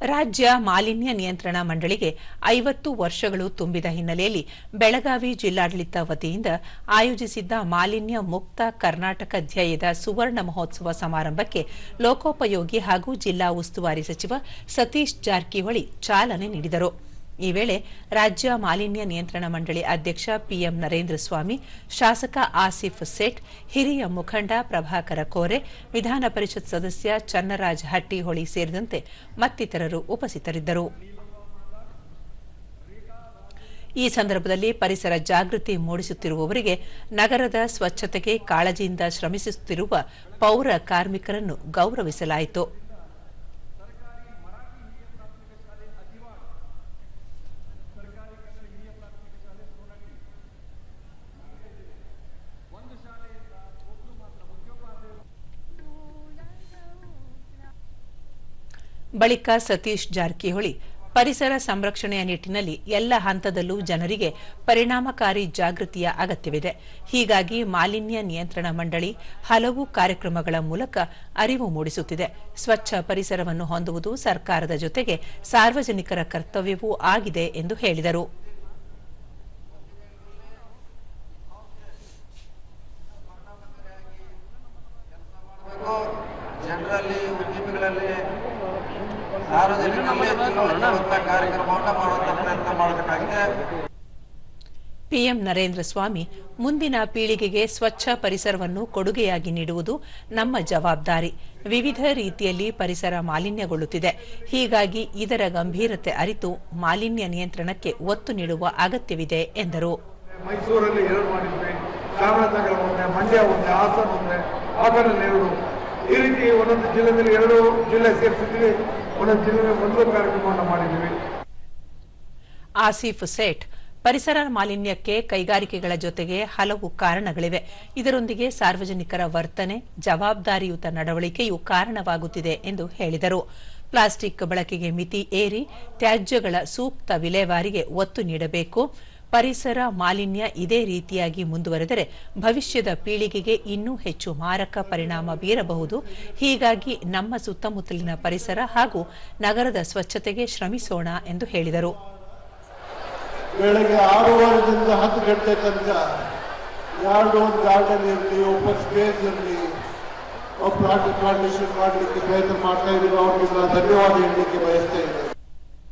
ರಾಜ್ಯ ಮಾಲಿನ್ಯ ನಿಯಂತ್ರಣ ಮಂಡಳಿಗೆ ಐವತ್ತು ವರ್ಷಗಳು ತುಂಬಿದ ಹಿನ್ನೆಲೆಯಲ್ಲಿ ಬೆಳಗಾವಿ ಜಿಲ್ಲಾಡಳಿತ ವತಿಯಿಂದ ಆಯೋಜಿಸಿದ್ದ ಮಾಲಿನ್ಯ ಮುಕ್ತ ಕರ್ನಾಟಕ ಧ್ಯೇಯದ ಸುವರ್ಣ ಮಹೋತ್ಸವ ಸಮಾರಂಭಕ್ಕೆ ಲೋಕೋಪಯೋಗಿ ಹಾಗೂ ಜಿಲ್ಲಾ ಉಸ್ತುವಾರಿ ಸಚಿವ ಸತೀಶ್ ಜಾರಕಿಹೊಳಿ ಚಾಲನೆ ನೀಡಿದರು. ಈ ವೇಳೆ ರಾಜ್ಯ ಮಾಲಿನ್ಯ ನಿಯಂತ್ರಣ ಮಂಡಳಿ ಅಧ್ಯಕ್ಷ ಪಿಎಂ ನರೇಂದ್ರ ಸ್ವಾಮಿ, ಶಾಸಕ ಆಸಿಫ್ ಸೇಠ್, ಹಿರಿಯ ಮುಖಂಡ ಪ್ರಭಾಕರ ಕೋರೆ, ವಿಧಾನ ಪರಿಷತ್ ಸದಸ್ಯ ಚನ್ನರಾಜ್ ಹಟ್ಟಿಹೊಳಿ ಸೇರಿದಂತೆ ಮತ್ತಿತರರು ಉಪಸ್ಥಿತರಿದ್ದರು. ಈ ಸಂದರ್ಭದಲ್ಲಿ ಪರಿಸರ ಜಾಗೃತಿ ಮೂಡಿಸುತ್ತಿರುವವರಿಗೆ ನಗರದ ಸ್ವಚ್ಛತೆಗೆ ಕಾಳಜಿಯಿಂದ ಶ್ರಮಿಸುತ್ತಿರುವ ಪೌರ ಕಾರ್ಮಿಕರನ್ನು ಗೌರವಿಸಲಾಯಿತು. ಬಳಿಕ ಸತೀಶ್ ಜಾರಕಿಹೊಳಿ, ಪರಿಸರ ಸಂರಕ್ಷಣೆಯ ನಿಟ್ಟಿನಲ್ಲಿ ಎಲ್ಲ ಹಂತದಲ್ಲೂ ಜನರಿಗೆ ಪರಿಣಾಮಕಾರಿ ಜಾಗೃತಿಯ ಅಗತ್ಯವಿದೆ. ಹೀಗಾಗಿ ಮಾಲಿನ್ಯ ನಿಯಂತ್ರಣ ಮಂಡಳಿ ಹಲವು ಕಾರ್ಯಕ್ರಮಗಳ ಮೂಲಕ ಅರಿವು ಮೂಡಿಸುತ್ತಿದೆ. ಸ್ವಚ್ಛ ಪರಿಸರವನ್ನು ಹೊಂದುವುದು ಸರ್ಕಾರದ ಜೊತೆಗೆ ಸಾರ್ವಜನಿಕರ ಕರ್ತವ್ಯವೂ ಆಗಿದೆ ಎಂದು ಹೇಳಿದರು. ಪಿಎಂ ನರೇಂದ್ರ ಸ್ವಾಮಿ ಮುಂದಿನ ಪೀಳಿಗೆಗೆ ಸ್ವಚ್ಛ ಪರಿಸರವನ್ನು ಕೊಡುಗೆಯಾಗಿ ನೀಡುವುದು ನಮ್ಮ ಜವಾಬ್ದಾರಿ. ವಿವಿಧ ರೀತಿಯಲ್ಲಿ ಪರಿಸರ ಮಾಲಿನ್ಯಗೊಳ್ಳುತ್ತಿದೆ. ಹೀಗಾಗಿ ಇದರ ಗಂಭೀರತೆ ಅರಿತು ಮಾಲಿನ್ಯ ನಿಯಂತ್ರಣಕ್ಕೆ ಒತ್ತು ನೀಡುವ ಅಗತ್ಯವಿದೆ ಎಂದರು. ಮೈಸೂರಲ್ಲಿ ಚಾಮರಾಜನಗರ ಒಂದೇ ಮಂಡ್ಯ ಒಂದೇ ಹಾಸನ ಒಂದೇ ಹಾಸನಲ್ಲಿ ಎರಡು. ಈ ರೀತಿ ಒಂದೊಂದು ಜಿಲ್ಲೆಯಲ್ಲಿ ಎರಡು ಜಿಲ್ಲೆ ಸೇರಿಸಿದ್ವಿ. ಮಾಡಿದ್ವಿ ಆಸಿಫ್ ಸೇಠ್, ಪರಿಸರ ಮಾಲಿನ್ಯಕ್ಕೆ ಕೈಗಾರಿಕೆಗಳ ಜೊತೆಗೆ ಹಲವು ಕಾರಣಗಳಿವೆ. ಇದರೊಂದಿಗೆ ಸಾರ್ವಜನಿಕರ ವರ್ತನೆ, ಜವಾಬ್ದಾರಿಯುತ ನಡವಳಿಕೆಯು ಕಾರಣವಾಗುತ್ತಿದೆ ಎಂದು ಹೇಳಿದರು. ಪ್ಲಾಸ್ಟಿಕ್ ಬಳಕೆಗೆ ಮಿತಿ ಏರಿ, ತ್ಯಾಜ್ಯಗಳ ಸೂಕ್ತ ವಿಲೇವಾರಿಗೆ ಒತ್ತು ನೀಡಬೇಕು. ಪರಿಸರ ಮಾಲಿನ್ಯ ಇದೇ ರೀತಿಯಾಗಿ ಮುಂದುವರೆದರೆ ಭವಿಷ್ಯದ ಪೀಳಿಗೆಗೆ ಇನ್ನೂ ಹೆಚ್ಚು ಮಾರಕ ಪರಿಣಾಮ ಬೀರಬಹುದು. ಹೀಗಾಗಿ ನಮ್ಮ ಸುತ್ತಮುತ್ತಲಿನ ಪರಿಸರ ಹಾಗೂ ನಗರದ ಸ್ವಚ್ಛತೆಗೆ ಶ್ರಮಿಸೋಣ ಎಂದು ಹೇಳಿದರು. ಬೆಳಗ್ಗೆ ಆರೂವರೆದಿಂದ ಹತ್ತು ಗಂಟೆ ತನಕ ಯಾರು ಗಾರ್ಡನ್ ಇರಲಿ ಓಪನ್ ಸ್ಪೇಸ್ ಇರಲಿ ಪ್ಲಾಂಟೇಶನ್ ಮಾಡಲಿಕ್ಕೆ ಪ್ರಯತ್ನ ಮಾಡ್ತಾ ಇದ್ದೀವಿ. ಅವ್ರಿಗೆ ಧನ್ಯವಾದ ಹೇಳಲಿಕ್ಕೆ ಬಯಸ್ತೇನೆ